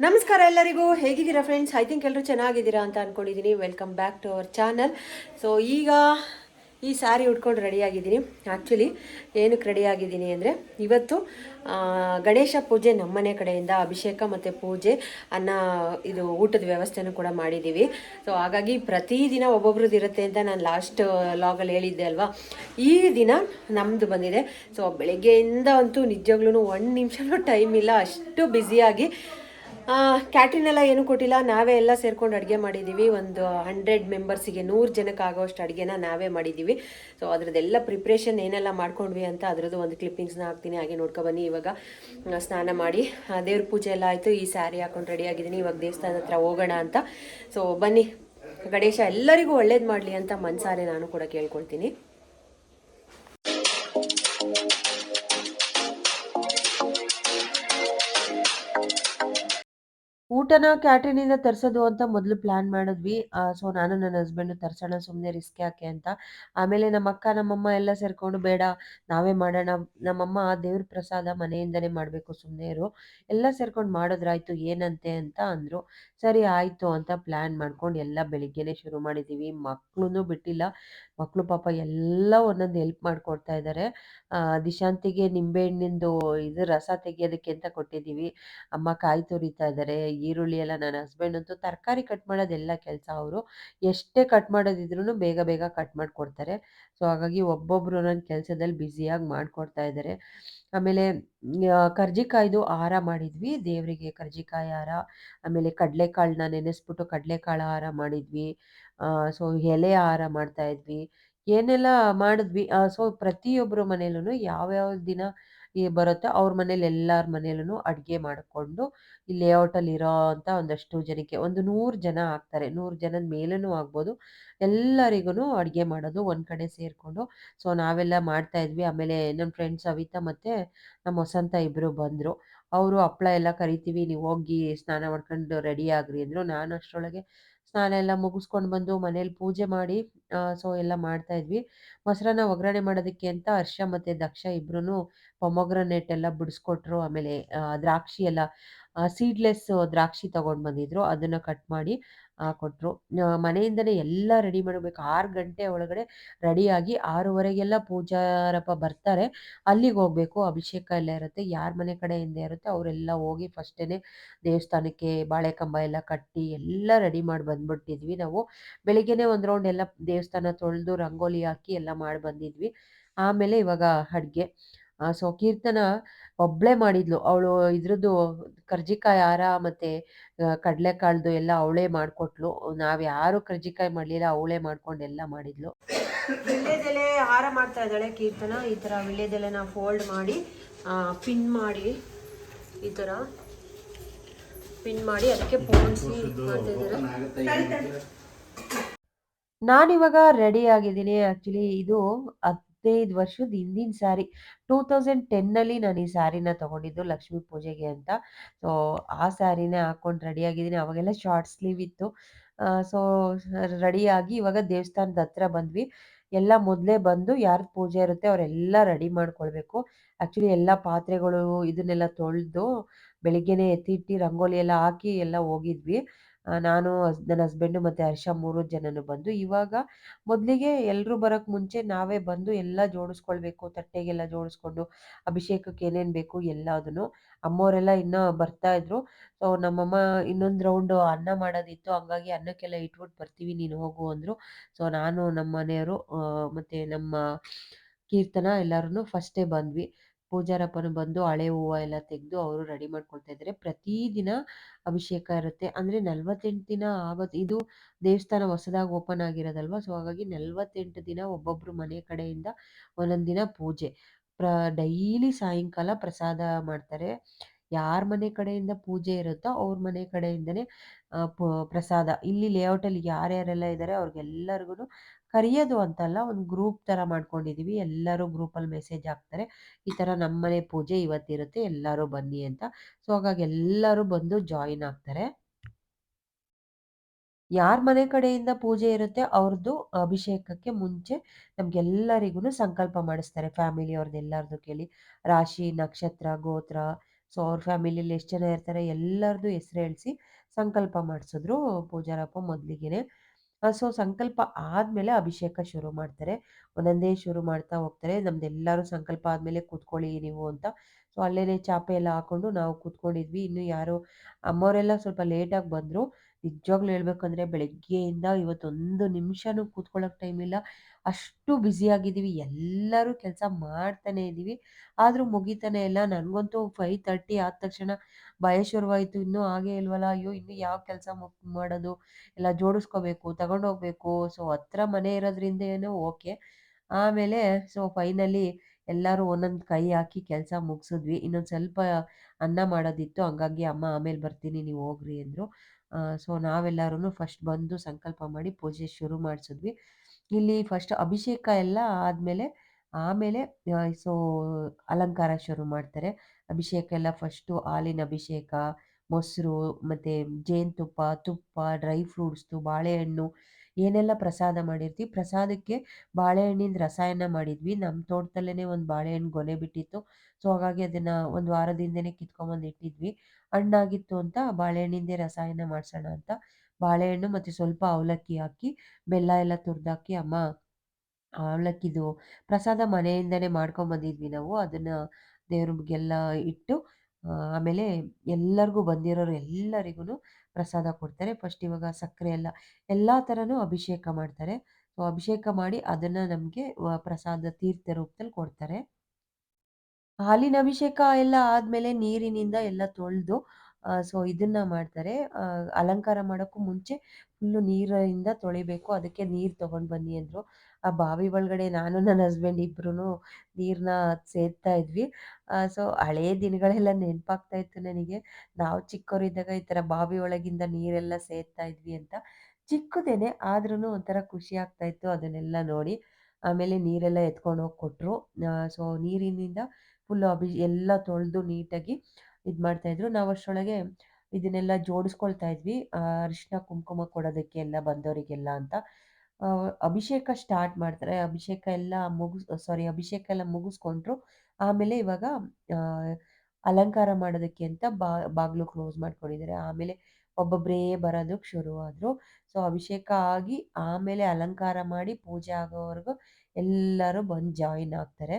ನಮಸ್ಕಾರ ಎಲ್ಲರಿಗೂ. ಹೇಗಿದ್ದೀರಾ ಫ್ರೆಂಡ್ಸ್ ಐ ಥಿಂಕ್ ಎಲ್ಲರೂ ಚೆನ್ನಾಗಿದ್ದೀರಾ ಅಂತ ಅಂದ್ಕೊಂಡಿದ್ದೀನಿ welcome back to our channel so ಈಗ ಈ ಸ್ಯಾರಿ ಉಟ್ಕೊಂಡು ರೆಡಿಯಾಗಿದ್ದೀನಿ ಆ್ಯಕ್ಚುಲಿ ಏನಕ್ಕೆ ರೆಡಿಯಾಗಿದ್ದೀನಿ ಅಂದರೆ, ಇವತ್ತು ಗಣೇಶ ಪೂಜೆ ನಮ್ಮನೆ ಕಡೆಯಿಂದ ಅಭಿಷೇಕ ಮತ್ತು ಪೂಜೆ ಅನ್ನ ಇದು ಊಟದ ವ್ಯವಸ್ಥೆನೂ ಕೂಡ ಮಾಡಿದ್ದೀವಿ. ಸೊ ಹಾಗಾಗಿ ಪ್ರತಿದಿನ ಒಬ್ಬೊಬ್ರದ್ದು ಇರುತ್ತೆ ಅಂತ ನಾನು ಲಾಸ್ಟ್ ಲಾಗಲ್ಲಿ ಹೇಳಿದ್ದೆ ಅಲ್ವಾ? ಈ ದಿನ ನಮ್ಮದು ಬಂದಿದೆ. ಸೊ ಬೆಳಗ್ಗೆಯಿಂದ ಅಂತೂ ನಿಜವಾಗ್ಲೂ ಒಂದು ನಿಮಿಷನೂ ಟೈಮ್ ಇಲ್ಲ. ಅಷ್ಟು ಬ್ಯುಸಿಯಾಗಿ ಕ್ಯಾಟ್ರಿನ್ ಎಲ್ಲ ಏನು ಕೊಟ್ಟಿಲ್ಲ. ನಾವೇ ಎಲ್ಲ ಸೇರ್ಕೊಂಡು ಅಡುಗೆ ಮಾಡಿದ್ದೀವಿ ಒಂದು ಹಂಡ್ರೆಡ್ ಮೆಂಬರ್ಸಿಗೆ ನೂರು ಜನಕ್ಕೆ ಆಗೋಷ್ಟು ಅಡುಗೆನ ನಾವೇ ಮಾಡಿದ್ದೀವಿ ಸೊ ಅದರದ್ದೆಲ್ಲ ಪ್ರಿಪ್ರೇಷನ್ ಏನೆಲ್ಲ ಮಾಡ್ಕೊಂಡ್ವಿ ಅಂತ ಅದರದ್ದು ಒಂದು ಕ್ಲಿಪ್ಪಿಂಗ್ಸ್ನ ಹಾಕ್ತೀನಿ. ಹಾಗೆ ನೋಡ್ಕೊ ಬನ್ನಿ. ಇವಾಗ ಸ್ನಾನ ಮಾಡಿ ದೇವ್ರ ಪೂಜೆ ಎಲ್ಲ ಆಯಿತು. ಈ ಸ್ಯಾರಿ ಹಾಕೊಂಡು ರೆಡಿ ಆಗಿದ್ದೀನಿ. ಇವಾಗ ದೇವಸ್ಥಾನದ ಹತ್ರ ಹೋಗೋಣ ಅಂತ. ಸೊ ಬನ್ನಿ. ಗಣೇಶ, ಎಲ್ಲರಿಗೂ ಒಳ್ಳೇದು ಮಾಡಲಿ ಅಂತ ಮನ್ಸಾರೆ ನಾನು ಕೂಡ ಕೇಳ್ಕೊಳ್ತೀನಿ. ಊಟನ ಕ್ಯಾಟ್ರಿನಿಂದ ತರಿಸೋದು ಅಂತ ಮೊದಲು ಪ್ಲಾನ್ ಮಾಡಿದ್ವಿ. ಸೊ ನಾನು ನನ್ನ ಹಸ್ಬೆಂಡು ತರ್ಸೋಣ ಸುಮ್ಮನೆ ರಿಸ್ಕ್ ಯಾಕೆ ಅಂತ. ಆಮೇಲೆ ನಮ್ಮ ಅಕ್ಕ ನಮ್ಮಮ್ಮ ಎಲ್ಲ ಸೇರ್ಕೊಂಡು, ಬೇಡ, ನಾವೇ ಮಾಡೋಣ. ನಮ್ಮಮ್ಮ ದೇವ್ರ ಪ್ರಸಾದ ಮನೆಯಿಂದನೇ ಮಾಡಬೇಕು ಸುಮ್ಮನೆ ಇರು. ಎಲ್ಲ ಸೇರ್ಕೊಂಡು ಮಾಡಿದ್ರಾಯ್ತು, ಏನಂತೆ ಅಂತ ಅಂದರು. ಸರಿ, ಆಯಿತು ಅಂತ ಪ್ಲ್ಯಾನ್ ಮಾಡ್ಕೊಂಡು ಎಲ್ಲ ಬೆಳಿಗ್ಗೆನೇ ಶುರು ಮಾಡಿದ್ದೀವಿ ಮಕ್ಕಳೂ ಬಿಟ್ಟಿಲ್ಲ. ಮಕ್ಕಳು ಪಾಪ ಎಲ್ಲ ಒಂದೊಂದು ಹೆಲ್ಪ್ ಮಾಡಿಕೊಡ್ತಾ ಇದ್ದಾರೆ ದಿಶಾಂತಿಗೆ ನಿಂಬೆಹಣ್ಣಿಂದು ಇದು ರಸ ತೆಗಿಯೋದಕ್ಕೆ ಅಂತ ಕೊಟ್ಟಿದ್ದೀವಿ ಅಮ್ಮ ಕಾಯಿ ತುರಿತಾ ಇದ್ದಾರೆ ಈರುಳ್ಳಿ ಎಲ್ಲ ನನ್ನ ಹಸ್ಬೆಂಡ್ ಅಂತೂ ತರಕಾರಿ ಕಟ್ ಮಾಡೋದೆಲ್ಲ ಕೆಲಸ ಅವರು. ಎಷ್ಟೇ ಕಟ್ ಮಾಡೋದಿದ್ರು ಬೇಗ ಬೇಗ ಕಟ್ ಮಾಡಿಕೊಡ್ತಾರೆ. ಸೊ ಹಾಗಾಗಿ ಒಬ್ಬೊಬ್ಬರು ನನ್ನ ಕೆಲಸದಲ್ಲಿ ಬ್ಯುಸಿಯಾಗಿ ಮಾಡಿಕೊಡ್ತಾ ಇದ್ದಾರೆ ಆಮೇಲೆ ಕರ್ಜಿಕಾಯ್ದು ಆಹಾರ ಮಾಡಿದ್ವಿ. ದೇವರಿಗೆ ಕರ್ಜಿಕಾಯಿ ಹಾರ ಆಮೇಲೆ ಕಡಲೆಕಾಳನ್ನ ನೆನೆಸ್ಬಿಟ್ಟು ಕಡಲೆಕಾಳು ಆಹಾರ ಮಾಡಿದ್ವಿ. ಸೊ ಎಲೆ ಆಹಾರ ಮಾಡ್ತಾ ಇದ್ವಿ. ಏನೆಲ್ಲ ಮಾಡಿದ್ವಿ ಸೊ ಪ್ರತಿಯೊಬ್ಬರ ಮನೇಲೂ ಯಾವ್ಯಾವ ದಿನ ಈ ಬರುತ್ತೆ. ಅವ್ರ ಮನೇಲಿ ಎಲ್ಲರ ಮನೇಲೂ ಅಡುಗೆ ಮಾಡಿಕೊಂಡು ಈ ಲೇಔಟಲ್ಲಿ ಇರೋ ಅಂತ ಒಂದಷ್ಟು ಜನಕ್ಕೆ ಒಂದು ನೂರು ಜನ ಆಗ್ತಾರೆ. ನೂರು ಜನದ ಮೇಲೂ ಆಗ್ಬೋದು. ಎಲ್ಲರಿಗೂ ಅಡುಗೆ ಮಾಡೋದು ಒಂದು ಕಡೆ ಸೇರಿಕೊಂಡು. ಸೊ, ನಾವೆಲ್ಲ ಮಾಡ್ತಾ ಇದ್ವಿ. ಆಮೇಲೆ ನಮ್ಮ ಫ್ರೆಂಡ್ಸ್ ಸವಿತಾ ಮತ್ತು ನಮ್ಮ ವಸಂತ ಇಬ್ಬರು ಬಂದರು. ಅವರು ಹಪ್ಪಳ ಎಲ್ಲ ಕರಿತೀವಿ. ನೀವು ಹೋಗಿ ಸ್ನಾನ ಮಾಡ್ಕೊಂಡು ರೆಡಿ ಆಗ್ರಿ ಅಂದರು. ನಾನು ಅಷ್ಟರೊಳಗೆ ಸ್ನಾನ ಎಲ್ಲ ಮುಗಿಸ್ಕೊಂಡು ಬಂದು ಮನೇಲಿ ಪೂಜೆ ಮಾಡಿ ಸೊ ಎಲ್ಲ ಮಾಡ್ತಾ ಇದ್ವಿ. ಮೊಸರನ್ನ ಒಗ್ಗರಣೆ ಮಾಡೋದಕ್ಕೆ ಅಂತ ಹರ್ಷ ಮತ್ತು ದಕ್ಷ ಇಬ್ಬರೂ ಪೊಮೊಗ್ರನೇಟ್ ಎಲ್ಲ ಬಿಡಿಸ್ಕೊಟ್ರು. ಆಮೇಲೆ ದ್ರಾಕ್ಷಿ ಎಲ್ಲ ಸೀಡ್ಲೆಸ್ ದ್ರಾಕ್ಷಿ ತಗೊಂಡು ಬಂದಿದ್ರು. ಅದನ್ನು ಕಟ್ ಮಾಡಿ ಕೊಟ್ಟರು ಮನೆಯಿಂದನೇ ಎಲ್ಲ ರೆಡಿ ಮಾಡಬೇಕು. ಆರು ಗಂಟೆ ಒಳಗಡೆ ರೆಡಿಯಾಗಿ ಆರೂವರೆಗೆಲ್ಲ ಪೂಜಾರಪ್ಪ ಬರ್ತಾರೆ. ಅಲ್ಲಿಗೆ ಹೋಗಬೇಕು. ಅಭಿಷೇಕ ಎಲ್ಲ ಇರುತ್ತೆ. ಯಾರ ಮನೆ ಕಡೆಯಿಂದ ಇರುತ್ತೆ, ಅವರೆಲ್ಲ ಹೋಗಿ ಫಸ್ಟೇ ದೇವಸ್ಥಾನಕ್ಕೆ ಬಾಳೆಕಂಬ ಎಲ್ಲ ಕಟ್ಟಿ ಎಲ್ಲ ರೆಡಿ ಮಾಡಿ ಬಂದ್ಬಿಟ್ಟಿದ್ವಿ ನಾವು. ಬೆಳಿಗ್ಗೆನೇ ಒಂದು ರೌಂಡ್ ಎಲ್ಲ ದೇವಸ್ಥಾನ ತೊಳೆದು, ರಂಗೋಲಿ ಹಾಕಿ ಎಲ್ಲ ಮಾಡಿ ಬಂದಿದ್ವಿ. ಆಮೇಲೆ ಇವಾಗ ಅಡುಗೆ. ಸೊ ಕೀರ್ತನ ಒಬ್ಬಳೇ ಮಾಡಿದ್ಲು. ಅವಳು ಇದ್ರದ್ದು ಕರ್ಜಿಕಾಯಿ ಹಾರ ಮತ್ತು ಕಡಲೆಕಾಳ್ದು ಎಲ್ಲ ಅವಳೇ ಮಾಡಿಕೊಟ್ಲು. ನಾವು ಯಾರು ಕರ್ಜಿಕಾಯಿ ಮಾಡಲಿಲ್ಲ ಅವಳೇ ಮಾಡ್ಕೊಂಡು ಎಲ್ಲ ಮಾಡಿದ್ಲು. ವಿಳ್ಯದೆಲೆ ಹಾರ ಮಾಡ್ತಾ ಇದ್ದಾಳೆ ಕೀರ್ತನ. ಈ ಥರ ವಿಳ್ಯದೆಲೆನ ಫೋಲ್ಡ್ ಮಾಡಿ ಪಿನ್ ಮಾಡಿ ಈ ಥರ ಪಿನ್ ಮಾಡಿ ಅದಕ್ಕೆ ಪೋಣಿಸಿ ಮಾಡ್ತಾ ಇದ್ದಾರೆ. ನಾನಿವಾಗ ರೆಡಿ ಆಗಿದ್ದೀನಿ. ಆ್ಯಕ್ಚುಲಿ ಇದು ಹದಿನೈದು ವರ್ಷದ ಹಿಂದಿನ ಸ್ಯಾರಿ ಟೂ ತೌಸಂಡ್ ಟೆನ್ನಲ್ಲಿ ನಾನು ಈ ಸ್ಯಾರಿನ ತಗೊಂಡಿದ್ದು ಲಕ್ಷ್ಮೀ ಪೂಜೆಗೆ ಅಂತ. ಸೊ, ಆ ಸ್ಯಾರಿನೇ ರೆಡಿ ಆಗಿದ್ದೀನಿ. ಅವಾಗೆಲ್ಲ ಶಾರ್ಟ್ ಸ್ಲೀವ್ ಇತ್ತು. ಸೊ ರೆಡಿಯಾಗಿ ಇವಾಗ ದೇವಸ್ಥಾನದ ಹತ್ರ ಬಂದ್ವಿ. ಎಲ್ಲ ಮೊದಲೇ ಬಂದು ಯಾರ್ದು ಪೂಜೆ ಇರುತ್ತೆ ಅವರೆಲ್ಲ ರೆಡಿ ಮಾಡ್ಕೊಳ್ಬೇಕು. ಆ್ಯಕ್ಚುಲಿ ಎಲ್ಲ ಪಾತ್ರೆಗಳು ಇದನ್ನೆಲ್ಲ ತೊಳೆದು ಬೆಳಿಗ್ಗೆನೇ ಎತ್ತಿಟ್ಟು, ರಂಗೋಲಿ ಎಲ್ಲ ಹಾಕಿ ಎಲ್ಲ ಹೋಗಿದ್ವಿ. ನಾನು ನನ್ನ ಹಸ್ಬೆಂಡು ಮತ್ತು ಹರ್ಷ ಮೂರು ಜನನು ಬಂದು ಇವಾಗ ಮೊದಲಿಗೆ ಎಲ್ಲರೂ ಬರೋಕ್ಕೆ ಮುಂಚೆ ನಾವೇ ಬಂದು ಎಲ್ಲ ಜೋಡಿಸ್ಕೊಳ್ಬೇಕು, ತಟ್ಟೆಗೆಲ್ಲ ಜೋಡಿಸ್ಕೊಂಡು ಅಭಿಷೇಕಕ್ಕೆ ಏನೇನು ಬೇಕು ಎಲ್ಲದನ್ನು. ಅಮ್ಮವರೆಲ್ಲ ಇನ್ನೂ ಬರ್ತಾ ಇದ್ರು. ಸೊ, ನಮ್ಮಮ್ಮ ಇನ್ನೊಂದು ರೌಂಡು ಅನ್ನ ಮಾಡೋದಿತ್ತು. ಹಂಗಾಗಿ ಅನ್ನಕ್ಕೆಲ್ಲ ಇಟ್ಬಿಟ್ಟು ಬರ್ತೀವಿ, ನೀನು ಹೋಗು ಅಂದರು. ಸೊ, ನಾನು ನಮ್ಮ ಮನೆಯವರು ಮತ್ತು ನಮ್ಮ ಕೀರ್ತನ ಎಲ್ಲರೂ ಫಸ್ಟೇ ಬಂದ್ವಿ. ಪೂಜಾರಪ್ಪನು ಬಂದು ಹಳೆ ಹೂವು ಎಲ್ಲ ತೆಗೆದು ಅವರು ರೆಡಿ ಮಾಡ್ಕೊಳ್ತಾ ಇದ್ದಾರೆ. ಪ್ರತಿದಿನ ಅಭಿಷೇಕ ಇರುತ್ತೆ. ಅಂದರೆ ನಲವತ್ತೆಂಟು ದಿನ ಆಗೋದು ಇದು ದೇವಸ್ಥಾನ ಹೊಸದಾಗಿ ಓಪನ್ ಆಗಿರೋದಲ್ವಾ? ಸೊ ಹಾಗಾಗಿ ನಲ್ವತ್ತೆಂಟು ದಿನ ಒಬ್ಬೊಬ್ಬರು ಮನೆ ಕಡೆಯಿಂದ ಒಂದೊಂದು ದಿನ ಪೂಜೆ. ಪ್ರ, ಡೈಲಿ ಸಾಯಂಕಾಲ ಪ್ರಸಾದ ಮಾಡ್ತಾರೆ. ಯಾರ ಮನೆ ಕಡೆಯಿಂದ ಪೂಜೆ ಇರುತ್ತೋ ಅವ್ರ ಮನೆ ಕಡೆಯಿಂದನೇ ಪ್ರಸಾದ. ಇಲ್ಲಿ ಲೇಔಟಲ್ಲಿ ಯಾರ್ಯಾರೆಲ್ಲ ಇದ್ದಾರೆ ಅವ್ರಿಗೆಲ್ಲರಿಗೂ ಕರೆಯೋದು ಅಂತಲ್ಲ, ಒಂದು ಗ್ರೂಪ್ ಥರ ಮಾಡ್ಕೊಂಡಿದ್ದೀವಿ ಎಲ್ಲರೂ ಗ್ರೂಪಲ್ಲಿ ಮೆಸೇಜ್ ಹಾಕ್ತಾರೆ. ಈ ಥರ ನಮ್ಮನೆ ಪೂಜೆ ಇವತ್ತಿರುತ್ತೆ ಎಲ್ಲರೂ ಬನ್ನಿ ಅಂತ. ಸೊ ಹಾಗಾಗಿ ಎಲ್ಲರೂ ಬಂದು ಜಾಯಿನ್ ಆಗ್ತಾರೆ. ಯಾರ ಮನೆ ಕಡೆಯಿಂದ ಪೂಜೆ ಇರುತ್ತೆ ಅವ್ರದ್ದು ಅಭಿಷೇಕಕ್ಕೆ ಮುಂಚೆ ನಮ್ಗೆಲ್ಲರಿಗೂ ಸಂಕಲ್ಪ ಮಾಡಿಸ್ತಾರೆ. ಫ್ಯಾಮಿಲಿ ಅವ್ರದ್ದು ಎಲ್ಲರದ್ದು ಕೇಳಿ. ರಾಶಿ, ನಕ್ಷತ್ರ, ಗೋತ್ರ ಸೊ ಅವ್ರ ಫ್ಯಾಮಿಲಿಯಲ್ಲಿ ಎಷ್ಟು ಜನ ಇರ್ತಾರೆ ಎಲ್ಲರದು ಹೆಸರು ಹೇಳಿಸಿ ಸಂಕಲ್ಪ ಮಾಡಿಸಿದ್ರು ಪೂಜಾರಪ್ಪ ಮೊದಲಿಗೆನೆ. ಸೊ ಸಂಕಲ್ಪ ಆದಮೇಲೆ ಅಭಿಷೇಕ ಶುರು ಮಾಡ್ತಾರೆ. ಒಂದೊಂದೇ ಶುರು ಮಾಡ್ತಾ ಹೋಗ್ತಾರೆ. ನಮ್ದೆಲ್ಲರೂ ಸಂಕಲ್ಪ ಆದಮೇಲೆ ಕೂತ್ಕೊಳ್ಳಿ ನೀವು ಅಂತ. ಸೊ ಅಲ್ಲೇ ಚಾಪೆ ಎಲ್ಲ ಹಾಕೊಂಡು ನಾವು ಕೂತ್ಕೊಂಡಿದ್ವಿ. ಇನ್ನು ಯಾರು ಅಮ್ಮವರೆಲ್ಲ ಸ್ವಲ್ಪ ಲೇಟಾಗಿ ಬಂದರು. ನಿಜವಾಗ್ಲೂ ಹೇಳ್ಬೇಕಂದ್ರೆ ಬೆಳಗ್ಗೆಯಿಂದ ಇವತ್ತೊಂದು ನಿಮಿಷನೂ ಕೂತ್ಕೊಳ್ಳೋಕೆ ಟೈಮ್ ಇಲ್ಲ. ಅಷ್ಟು ಬ್ಯುಸಿಯಾಗಿದ್ದೀವಿ, ಎಲ್ಲರೂ ಕೆಲಸ ಮಾಡ್ತಾನೆ ಇದ್ದೀವಿ. ಆದರೂ ಮುಗಿತಾನೆ ಇಲ್ಲ. ನನಗಂತೂ ಫೈವ್ ತರ್ಟಿ ಆದ ತಕ್ಷಣ ಭಯ ಶುರುವಾಯಿತು. ಇನ್ನೂ ಹಾಗೇ ಇಲ್ವಲ್ಲ? ಅಯ್ಯೋ, ಇನ್ನೂ ಯಾವ ಕೆಲಸ ಮಾಡೋದು? ಎಲ್ಲ ಜೋಡಿಸ್ಕೋಬೇಕು, ತಗೊಂಡೋಗ್ಬೇಕು. ಸೊ ಹತ್ರ ಮನೆ ಇರೋದ್ರಿಂದ ಏನೋ ಓಕೆ. ಆಮೇಲೆ ಸೊ ಫೈನಲಿ ಎಲ್ಲರೂ ಒಂದೊಂದು ಕೈ ಹಾಕಿ ಕೆಲಸ ಮುಗಿಸಿದ್ವಿ. ಇನ್ನೊಂದು ಸ್ವಲ್ಪ ಅನ್ನ ಮಾಡೋದಿತ್ತು. ಹಂಗಾಗಿ ಅಮ್ಮ ಆಮೇಲೆ ಬರ್ತೀನಿ, ನೀವು ಹೋಗ್ರಿ ಅಂದರು. ಸೊ ನಾವೆಲ್ಲರೂ ಫಸ್ಟ್ ಬಂದು ಸಂಕಲ್ಪ ಮಾಡಿ ಪೂಜೆ ಶುರು ಮಾಡಿಸಿದ್ವಿ. ಇಲ್ಲಿ ಫಸ್ಟ್ ಅಭಿಷೇಕ ಎಲ್ಲ ಆದಮೇಲೆ, ಆಮೇಲೆ ಸೊ, ಅಲಂಕಾರ ಶುರು ಮಾಡ್ತಾರೆ. ಅಭಿಷೇಕ ಎಲ್ಲ ಫಸ್ಟು ಹಾಲಿನ ಅಭಿಷೇಕ, ಮೊಸರು, ಮತ್ತು ಜೇನುತುಪ್ಪ, ತುಪ್ಪ, ಡ್ರೈ ಫ್ರೂಟ್ಸ್ದು ಬಾಳೆಹಣ್ಣು, ಏನೆಲ್ಲ ಪ್ರಸಾದ ಮಾಡಿರ್ತೀವಿ. ಪ್ರಸಾದಕ್ಕೆ ಬಾಳೆಹಣ್ಣಿನ ರಸಾಯನ ಮಾಡಿದ್ವಿ. ನಮ್ಮ ತೋಟದಲ್ಲೇ ಒಂದು ಬಾಳೆಹಣ್ಣು ಗೊನೆ ಬಿಟ್ಟಿತ್ತು. ಸೊ, ಹಾಗಾಗಿ ಅದನ್ನು ಒಂದು ವಾರದಿಂದನೇ ಕಿತ್ಕೊಂಬಂದು ಇಟ್ಟಿದ್ವಿ. ಹಣ್ಣಾಗಿತ್ತು ಅಂತ ಬಾಳೆಹಣ್ಣಿಂದೇ ರಸಾಯನ ಮಾಡಿಸೋಣ ಅಂತ ಬಾಳೆಹಣ್ಣು ಮತ್ತು ಸ್ವಲ್ಪ ಅವಲಕ್ಕಿ ಹಾಕಿ, ಬೆಲ್ಲ ಎಲ್ಲ ತುರಿದಾಕಿ, ಅಮ್ಮ ಅವಲಕ್ಕಿದು ಪ್ರಸಾದ ಮನೆಯಿಂದನೇ ಮಾಡ್ಕೊಂಬಂದಿದ್ವಿ ನಾವು. ಅದನ್ನು ದೇವ್ರಿಗೆಲ್ಲ ಇಟ್ಟು ಆಮೇಲೆ ಎಲ್ಲರಿಗೂ ಬಂದಿರೋರು ಎಲ್ಲರಿಗೂ ಪ್ರಸಾದ ಕೊಡ್ತಾರೆ. ಫಸ್ಟ್ ಇವಾಗ ಸಕ್ಕರೆ ಎಲ್ಲ ಎಲ್ಲ ಥರನೂ ಅಭಿಷೇಕ ಮಾಡ್ತಾರೆ. ಸೊ ಅಭಿಷೇಕ ಮಾಡಿ ಅದನ್ನು ನಮಗೆ ಪ್ರಸಾದ ತೀರ್ಥ ರೂಪದಲ್ಲಿ ಕೊಡ್ತಾರೆ. ಹಾಲಿನ ಅಭಿಷೇಕ ಎಲ್ಲ ಆದಮೇಲೆ ನೀರಿನಿಂದ ಎಲ್ಲ ತೊಳೆದು ಸೊ ಇದನ್ನ ಮಾಡ್ತಾರೆ. ಅಲಂಕಾರ ಮಾಡೋಕ್ಕೂ ಮುಂಚೆ ಫುಲ್ಲು ನೀರಿಂದ ತೊಳಿಬೇಕು. ಅದಕ್ಕೆ ನೀರು ತಗೊಂಡ್ ಬನ್ನಿ ಅಂದ್ರು. ಆ ಬಾವಿ ಒಳಗಡೆ ನಾನು ನನ್ನ ಹಸ್ಬೆಂಡ್ ಇಬ್ರು ನೀರ್ನ ಸೇದ್ತಾ ಇದ್ವಿ. ಸೊ ಹಳೆ ದಿನಗಳೆಲ್ಲ ನೆನಪಾಗ್ತಾ ಇತ್ತು ನನಗೆ. ನಾವು ಚಿಕ್ಕವರಿದ್ದಾಗ ಈ ತರ ಬಾವಿ ಒಳಗಿಂದ ನೀರೆಲ್ಲ ಸೇದ್ತಾ ಇದ್ವಿ ಅಂತ. ಚಿಕ್ಕದೇನೆ ಆದ್ರೂ ಒಂಥರ ಖುಷಿ ಆಗ್ತಾ ಇತ್ತು ಅದನ್ನೆಲ್ಲ ನೋಡಿ. ಆಮೇಲೆ ನೀರೆಲ್ಲ ಎತ್ಕೊಂಡು ಹೋಗಿ ಕೊಟ್ಟರು ಸೊ ನೀರಿನಿಂದ ಫುಲ್ ಅಭಿ ಎಲ್ಲ ತೊಳೆದು ನೀಟಾಗಿ ಇದು ಮಾಡ್ತಾಯಿದ್ರು ನಾವು ಅಷ್ಟರೊಳಗೆ ಇದನ್ನೆಲ್ಲ ಜೋಡಿಸ್ಕೊಳ್ತಾ ಇದ್ವಿ. ಅರಿಶಿನ ಕುಂಕುಮ ಕೊಡೋದಕ್ಕೆ ಎಲ್ಲ ಬಂದವರಿಗೆಲ್ಲ ಅಂತ ಅಭಿಷೇಕ ಸ್ಟಾರ್ಟ್ ಮಾಡ್ತಾರೆ. ಅಭಿಷೇಕ ಎಲ್ಲ ಮುಗಿಸ್ ಸಾರಿ ಅಭಿಷೇಕ ಎಲ್ಲ ಮುಗಿಸ್ಕೊಂಡ್ರು. ಆಮೇಲೆ ಇವಾಗ ಅಲಂಕಾರ ಮಾಡೋದಕ್ಕೆ ಅಂತ ಬಾಗಿಲು ಕ್ಲೋಸ್ ಮಾಡ್ಕೊಂಡಿದ್ದಾರೆ. ಆಮೇಲೆ ಒಬ್ಬೊಬ್ಬರೇ ಬರೋದಕ್ಕೆ ಶುರುವಾದರು. ಸೊ ಅಭಿಷೇಕ ಆಗಿ ಆಮೇಲೆ ಅಲಂಕಾರ ಮಾಡಿ ಪೂಜೆ ಆಗೋವರೆಗೂ ಎಲ್ಲರೂ ಬಂದು ಜಾಯಿನ್ ಆಗ್ತಾರೆ.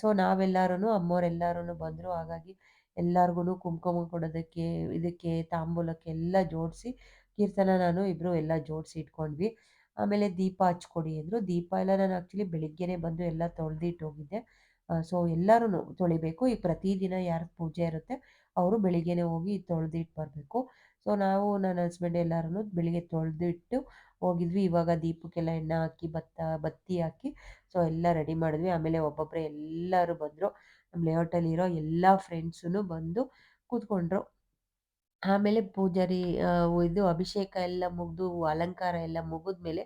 ಸೊ ನಾವೆಲ್ಲರೂ ಅಮ್ಮೋರೆಲ್ಲರೂ ಬಂದರು. ಹಾಗಾಗಿ ಎಲ್ಲರಿಗೂ ಕುಂಕುಮ ಕೊಡೋದಕ್ಕೆ, ಇದಕ್ಕೆ ತಾಂಬೂಲಕ್ಕೆ ಎಲ್ಲ ಜೋಡಿಸಿ, ಕೀರ್ತನ ನಾನು ಇಬ್ಬರು ಎಲ್ಲ ಜೋಡಿಸಿ ಇಟ್ಕೊಂಡ್ವಿ. ಆಮೇಲೆ ದೀಪ ಹಚ್ಕೊಡಿ ಅಂದರು. ದೀಪ ಎಲ್ಲ ನಾನು ಆ್ಯಕ್ಚುಲಿ ಬೆಳಿಗ್ಗೆನೇ ಬಂದು ಎಲ್ಲ ತೊಳೆದಿಟ್ಟು ಹೋಗಿದ್ದೆ. ಸೊ ಎಲ್ಲರೂ ತೊಳಿಬೇಕು. ಈಗ ಪ್ರತಿದಿನ ಯಾರು ಪೂಜೆ ಇರುತ್ತೆ, ಅವರು ಬೆಳಿಗ್ಗೆನೇ ಹೋಗಿ ತೊಳೆದಿಟ್ಟು ಬರಬೇಕು. ಸೊ ನಾವು, ನನ್ನ ಹಸ್ಬೆಂಡ್ ಎಲ್ಲರೂ ಬೆಳಿಗ್ಗೆ ತೊಳೆದಿಟ್ಟು ಹೋಗಿದ್ವಿ. ಇವಾಗ ದೀಪಕ್ಕೆಲ್ಲ ಎಣ್ಣೆ ಹಾಕಿ, ಭತ್ತ, ಬತ್ತಿ ಹಾಕಿ ಸೊ ಎಲ್ಲ ರೆಡಿ ಮಾಡಿದ್ವಿ. ಆಮೇಲೆ ಒಬ್ಬೊಬ್ಬರೇ ಎಲ್ಲರೂ ಬಂದರು. ನಮ್ಮ ಲೇಔಟಲ್ಲಿರೋ ಎಲ್ಲ ಫ್ರೆಂಡ್ಸೂ ಬಂದು ಕೂತ್ಕೊಂಡ್ರು. ಆಮೇಲೆ ಪೂಜಾರಿ ಇದು ಅಭಿಷೇಕ ಎಲ್ಲ ಮುಗಿದು, ಅಲಂಕಾರ ಎಲ್ಲ ಮುಗಿದ್ಮೇಲೆ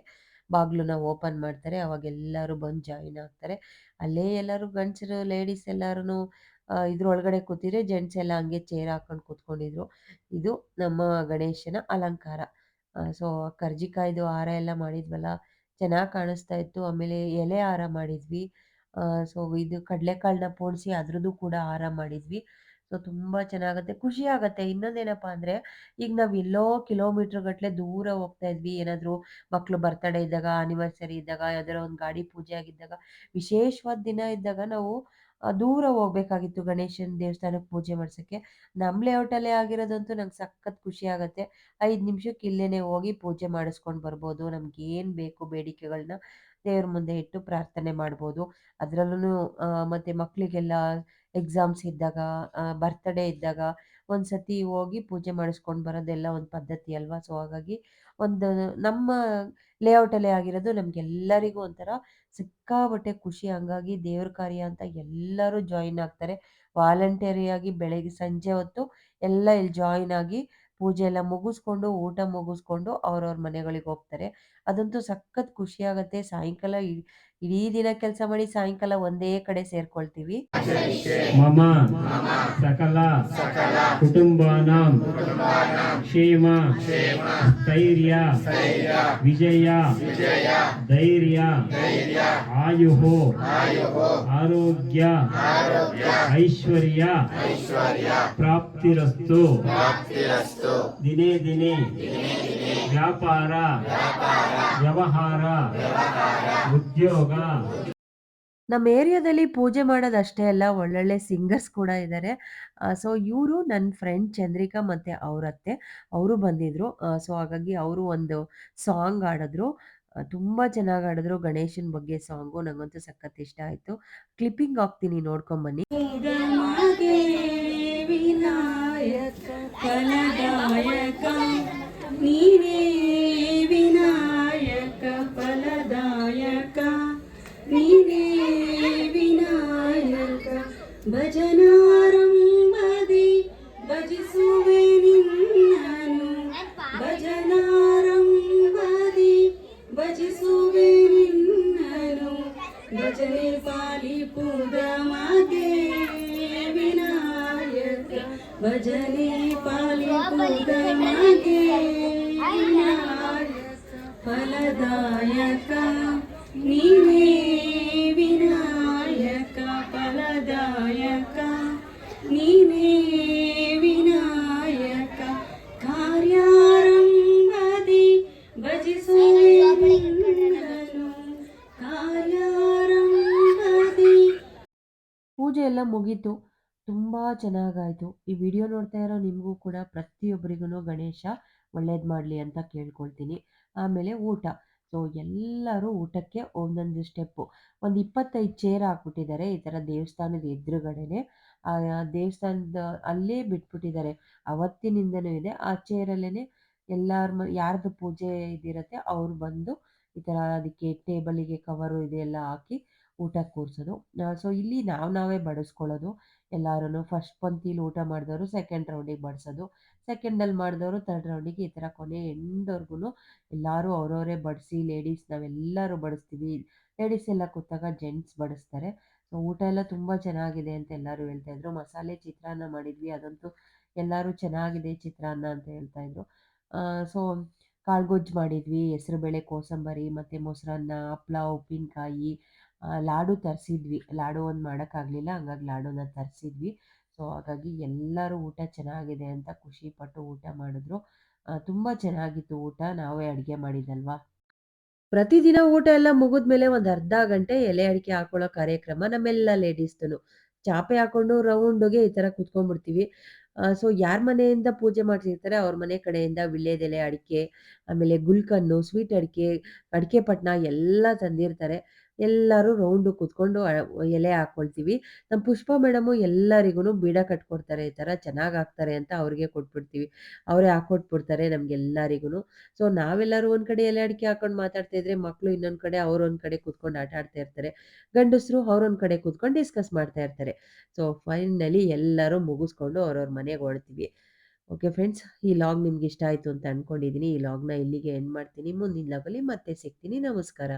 ಬಾಗಿಲನ್ನ ಓಪನ್ ಮಾಡ್ತಾರೆ. ಅವಾಗ ಎಲ್ಲರೂ ಬಂದು ಜಾಯಿನ್ ಆಗ್ತಾರೆ. ಅಲ್ಲೇ ಎಲ್ಲರೂ ಗಂಡಸರು ಲೇಡೀಸ್ ಎಲ್ಲರೂ ಇದ್ರೊಳಗಡೆ ಕೂತಿದ್ರೆ ಜೆಂಟ್ಸ್ ಎಲ್ಲ ಹಂಗೆ ಚೇರ್ ಹಾಕೊಂಡು ಕೂತ್ಕೊಂಡಿದ್ರು. ಇದು ನಮ್ಮ ಗಣೇಶನ ಅಲಂಕಾರ. ಸೊ ಕರ್ಜಿಕಾಯ್ದು ಹಾರ ಎಲ್ಲ ಮಾಡಿದ್ವಲ್ಲ, ಚೆನ್ನಾಗಿ ಕಾಣಿಸ್ತಾ ಇತ್ತು. ಆಮೇಲೆ ಎಲೆ ಹಾರ ಮಾಡಿದ್ವಿ. ಸೊ ಇದು ಕಡಲೆಕಾಳನ್ನ ಪೋಣಿಸಿ ಅದ್ರದ್ದು ಕೂಡ ಆಹಾರ ಮಾಡಿದ್ವಿ. ಸೊ ತುಂಬ ಚೆನ್ನಾಗುತ್ತೆ, ಖುಷಿ ಆಗುತ್ತೆ. ಇನ್ನೊಂದೇನಪ್ಪ ಅಂದರೆ, ಈಗ ನಾವು ಎಲ್ಲೋ ಕಿಲೋಮೀಟ್ರ್ ಗಟ್ಟಲೆ ದೂರ ಹೋಗ್ತಾ ಇದ್ವಿ. ಏನಾದರೂ ಮಕ್ಕಳು ಬರ್ತಡೇ ಇದ್ದಾಗ ಆನಿವರ್ಸರಿ ಇದ್ದಾಗ, ಯಾವ್ದಾರ ಒಂದು ಗಾಡಿ ಪೂಜೆ ಆಗಿದ್ದಾಗ, ವಿಶೇಷವಾದ ದಿನ ಇದ್ದಾಗ ನಾವು ದೂರ ಹೋಗ್ಬೇಕಾಗಿತ್ತು ಗಣೇಶನ ದೇವಸ್ಥಾನಕ್ಕೆ ಪೂಜೆ ಮಾಡ್ಸೋಕ್ಕೆ. ನಮ್ಮ ಲೇಔಟಲ್ಲೇ ಆಗಿರೋದಂತೂ ನಂಗೆ ಸಖತ್ ಖುಷಿ ಆಗುತ್ತೆ. ಐದು ನಿಮಿಷಕ್ಕೆ ಇಲ್ಲೇನೆ ಹೋಗಿ ಪೂಜೆ ಮಾಡಿಸ್ಕೊಂಡು ಬರ್ಬೋದು. ನಮ್ಗೆ ಏನು ಬೇಕು ಬೇಡಿಕೆಗಳನ್ನ ದೇವ್ರ ಮುಂದೆ ಇಟ್ಟು ಪ್ರಾರ್ಥನೆ ಮಾಡ್ಬೋದು. ಅದರಲ್ಲೂ ಮತ್ತೆ ಮಕ್ಕಳಿಗೆಲ್ಲ ಎಕ್ಸಾಮ್ಸ್ ಇದ್ದಾಗ ಬರ್ತ್ಡೇ ಇದ್ದಾಗ ಒಂದ್ಸತಿ ಹೋಗಿ ಪೂಜೆ ಮಾಡಿಸ್ಕೊಂಡು ಬರೋದೆಲ್ಲ ಒಂದು ಪದ್ಧತಿ ಅಲ್ವಾ? ಸೊ ಹಾಗಾಗಿ ಒಂದು ನಮ್ಮ ಲೇಔಟಲ್ಲೇ ಆಗಿರೋದು ನಮಗೆಲ್ಲರಿಗೂ ಒಂಥರ ಸಿಕ್ಕಾಬಟ್ಟೆ ಖುಷಿ. ಹಂಗಾಗಿ ದೇವ್ರ ಕಾರ್ಯ ಅಂತ ಎಲ್ಲರೂ ಜಾಯಿನ್ ಆಗ್ತಾರೆ. ವಾಲಂಟರಿಯಾಗಿ ಬೆಳಗ್ಗೆ ಸಂಜೆ ಹೊತ್ತು ಎಲ್ಲ ಇಲ್ಲಿ ಜಾಯಿನ್ ಆಗಿ ಪೂಜೆ ಎಲ್ಲ ಮುಗಿಸ್ಕೊಂಡು, ಊಟ ಮುಗಿಸ್ಕೊಂಡು ಅವ್ರವ್ರ ಮನೆಗಳಿಗೆ ಹೋಗ್ತಾರೆ. ಅದಂತೂ ಸಖತ್ ಖುಷಿ ಆಗತ್ತೆ. ಸಾಯಂಕಾಲ ಇಡೀ ದಿನ ಕೆಲಸ ಮಾಡಿ ಸಾಯಂಕಾಲ ಒಂದೇ ಕಡೆ ಸೇರ್ಕೊಳ್ತೀವಿ. ಮಮ ಸಕಲ ಕುಟುಂಬಾನಾಂ ಕ್ಷೇಮ ಸ್ಥೈರ್ಯ ವಿಜಯ ಧೈರ್ಯ ಆಯುಹು ಆರೋಗ್ಯ ಐಶ್ವರ್ಯ ಪ್ರಾಪ್ತಿರಸ್ತು. ದಿನೇ ದಿನೇ ವ್ಯಾಪಾರ ವ್ಯವಹಾರ ಉದ್ಯೋಗ. ನಮ್ಮ ಏರಿಯಾದಲ್ಲಿ ಪೂಜೆ ಮಾಡೋದಷ್ಟೇ ಅಲ್ಲ ಒಳ್ಳೊಳ್ಳೆ ಸಿಂಗರ್ಸ್ ಕೂಡ ಇದ್ದಾರೆ ಸೊ ಇವರು ನನ್ನ ಫ್ರೆಂಡ್ ಚಂದ್ರಿಕಾ ಮತ್ತು ಅವರತ್ತೆ ಅವರು ಬಂದಿದ್ರು. ಸೊ ಹಾಗಾಗಿ ಅವರು ಒಂದು ಸಾಂಗ್ ಆಡಿದ್ರು ತುಂಬ ಚೆನ್ನಾಗಿ ಆಡಿದ್ರು ಗಣೇಶನ ಬಗ್ಗೆ ಸಾಂಗು ನನಗಂತೂ ಸಖತ್ ಇಷ್ಟ ಆಯಿತು. ಕ್ಲಿಪ್ಪಿಂಗ್ ಹಾಕ್ತೀನಿ ನೋಡ್ಕೊಂಬನ್ನಿ ವಿನಾಯಕ गजनी पाली पूजा मागे विनायक। भजनी पाली पूजा के विनायक। फलदायक नील ಮುಗೀತು. ತುಂಬ ಚೆನ್ನಾಗಾಯಿತು. ಈ ವಿಡಿಯೋ ನೋಡ್ತಾ ಇರೋ ನಿಮಗೂ ಕೂಡ ಪ್ರತಿಯೊಬ್ಬರಿಗೂ ಗಣೇಶ ಒಳ್ಳೇದು ಮಾಡಲಿ ಅಂತ ಕೇಳ್ಕೊಳ್ತೀನಿ. ಆಮೇಲೆ ಊಟ. ಸೊ, ಎಲ್ಲರೂ ಊಟಕ್ಕೆ ಒಂದೊಂದು ಸ್ಟೆಪ್ಪು ಒಂದು ಇಪ್ಪತ್ತೈದು ಚೇರ್ ಹಾಕ್ಬಿಟ್ಟಿದ್ದಾರೆ. ಈ ಥರ ದೇವಸ್ಥಾನದ ಎದುರುಗಡೆನೆ. ಆ ದೇವಸ್ಥಾನದ ಅಲ್ಲೇ ಬಿಟ್ಬಿಟ್ಟಿದ್ದಾರೆ. ಅವತ್ತಿನಿಂದನೂ ಇದೆ. ಆ ಚೇರಲ್ಲೇ ಎಲ್ಲರ ಯಾರ್ದು ಪೂಜೆ ಇದಿರುತ್ತೆ ಅವ್ರು ಬಂದು ಈ ಥರ ಅದಕ್ಕೆ ಟೇಬಲಿಗೆ ಕವರು ಇದೆಲ್ಲ ಹಾಕಿ ಊಟ ಕೂರಿಸೋದು. ಸೊ ಇಲ್ಲಿ ನಾವು ನಾವೇ ಬಡಿಸ್ಕೊಳ್ಳೋದು. ಎಲ್ಲರೂ ಫಸ್ಟ್ ಪಂಕ್ತಿಲಿ ಊಟ ಮಾಡಿದವರು ಸೆಕೆಂಡ್ ರೌಂಡಿಗೆ ಬಡಿಸೋದು. ಸೆಕೆಂಡಲ್ಲಿ ಮಾಡಿದವರು ಥರ್ಡ್ ರೌಂಡಿಗೆ ಈ ಥರ ಕೊನೆ ಎಂಡ್ವರೆಗೂ ಎಲ್ಲರೂ ಅವರವರೇ ಬಡಿಸಿ ಲೇಡೀಸ್ ನಾವೆಲ್ಲರೂ ಬಡಿಸ್ತೀವಿ. ಲೇಡೀಸ್ ಎಲ್ಲ ಕೂತಾಗ ಜೆಂಟ್ಸ್ ಬಡಿಸ್ತಾರೆ. ಸೊ ಊಟ ಎಲ್ಲ ತುಂಬ ಚೆನ್ನಾಗಿದೆ ಅಂತ ಎಲ್ಲರೂ ಹೇಳ್ತಾ ಇದ್ರು. ಮಸಾಲೆ ಚಿತ್ರಾನ್ನ ಮಾಡಿದ್ವಿ. ಅದಂತೂ ಎಲ್ಲರೂ ಚೆನ್ನಾಗಿದೆ ಚಿತ್ರಾನ್ನ ಅಂತ ಹೇಳ್ತಾ ಇದ್ರು. ಸೊ ಕಾಳ್ಗೊಜ್ಜು ಮಾಡಿದ್ವಿ. ಹೆಸರುಬೇಳೆ ಕೋಸಂಬರಿ, ಮತ್ತು ಮೊಸರನ್ನ, ಹಪ್ಳ, ಉಪ್ಪಿನಕಾಯಿ ಲಾಡು ತರಿಸಿದ್ವಿ. ಲಾಡು ಒಂದು ಮಾಡೋಕ್ಕಾಗಲಿಲ್ಲ ಹಂಗಾಗಿ ಲಾಡುನ ತರಿಸಿದ್ವಿ. ಸೊ ಹಾಗಾಗಿ ಎಲ್ಲರೂ ಊಟ ಚೆನ್ನಾಗಿದೆ ಅಂತ ಖುಷಿಪಟ್ಟು ಊಟ ಮಾಡಿದ್ರು. ತುಂಬ ಚೆನ್ನಾಗಿತ್ತು ಊಟ. ನಾವೇ ಅಡುಗೆ ಮಾಡಿದಲ್ವಾ? ಪ್ರತಿದಿನ ಊಟ ಎಲ್ಲ ಮುಗಿದ ಮೇಲೆ ಒಂದು ಅರ್ಧ ಗಂಟೆ ಎಲೆ ಅಡಿಕೆ ಹಾಕೊಳ್ಳೋ ಕಾರ್ಯಕ್ರಮ ನಮ್ಮೆಲ್ಲ ಲೇಡೀಸ್ದನು. ಚಾಪೆ ಹಾಕೊಂಡು ರೌಂಡ್ಗೆ ಈ ಥರ ಕುತ್ಕೊಂಡ್ಬಿಡ್ತೀವಿ. ಸೊ ಯಾರ ಮನೆಯಿಂದ ಪೂಜೆ ಮಾಡ್ತಿರ್ತಾರೆ ಅವ್ರ ಮನೆ ಕಡೆಯಿಂದ ವಿಳ್ಯದೆಲೆ ಅಡಿಕೆ, ಆಮೇಲೆ ಗುಲ್ಕನ್ನು ಸ್ವೀಟ್ ಅಡಿಕೆ ಅಡಿಕೆ ಪಟ್ನ ಎಲ್ಲ ತಂದಿರ್ತಾರೆ. ಎಲ್ಲರೂ ರೌಂಡು ಕೂತ್ಕೊಂಡು ಎಲೆ ಹಾಕ್ಕೊಳ್ತೀವಿ ನಮ್ಮ ಪುಷ್ಪ ಮೇಡಮು ಎಲ್ಲರಿಗೂ ಬೀಡ ಕಟ್ಕೊಡ್ತಾರೆ, ಈ ಥರ ಚೆನ್ನಾಗಿ ಹಾಕ್ತಾರೆ ಅಂತ ಅವ್ರಿಗೆ ಕೊಟ್ಬಿಡ್ತೀವಿ. ಅವರೇ ಹಾಕೊಟ್ಬಿಡ್ತಾರೆ ನಮಗೆಲ್ಲರಿಗೂ ಸೊ ನಾವೆಲ್ಲರೂ ಒಂದು ಕಡೆ ಎಲೆ ಅಡಿಕೆ ಹಾಕೊಂಡು ಮಾತಾಡ್ತಾ ಇದ್ರೆ ಮಕ್ಕಳು ಇನ್ನೊಂದು ಕಡೆ ಅವ್ರೊಂದು ಕಡೆ ಕೂತ್ಕೊಂಡು ಆಟ ಆಡ್ತಾ ಇರ್ತಾರೆ. ಗಂಡಸರು ಅವ್ರೊಂದು ಕಡೆ ಕೂತ್ಕೊಂಡು ಡಿಸ್ಕಸ್ ಮಾಡ್ತಾ ಇರ್ತಾರೆ. ಸೊ ಫೈನಲಿ ಎಲ್ಲರೂ ಮುಗಿಸ್ಕೊಂಡು ಅವ್ರವ್ರ ಮನೆಗೆ ಹೊಡ್ತೀವಿ ಓಕೆ ಫ್ರೆಂಡ್ಸ್ ಈ ಲಾಗ್ ನಿಮ್ಗೆ ಇಷ್ಟ ಆಯಿತು ಅಂತ ಅಂದ್ಕೊಂಡಿದ್ದೀನಿ ಈ ಲಾಗ್ನ ಇಲ್ಲಿಗೆ ಎಂಡ್ ಮಾಡ್ತೀನಿ. ಮುಂದಿನ ಲಾಗಲ್ಲಿ ಮತ್ತೆ ಸಿಗ್ತೀನಿ. ನಮಸ್ಕಾರ.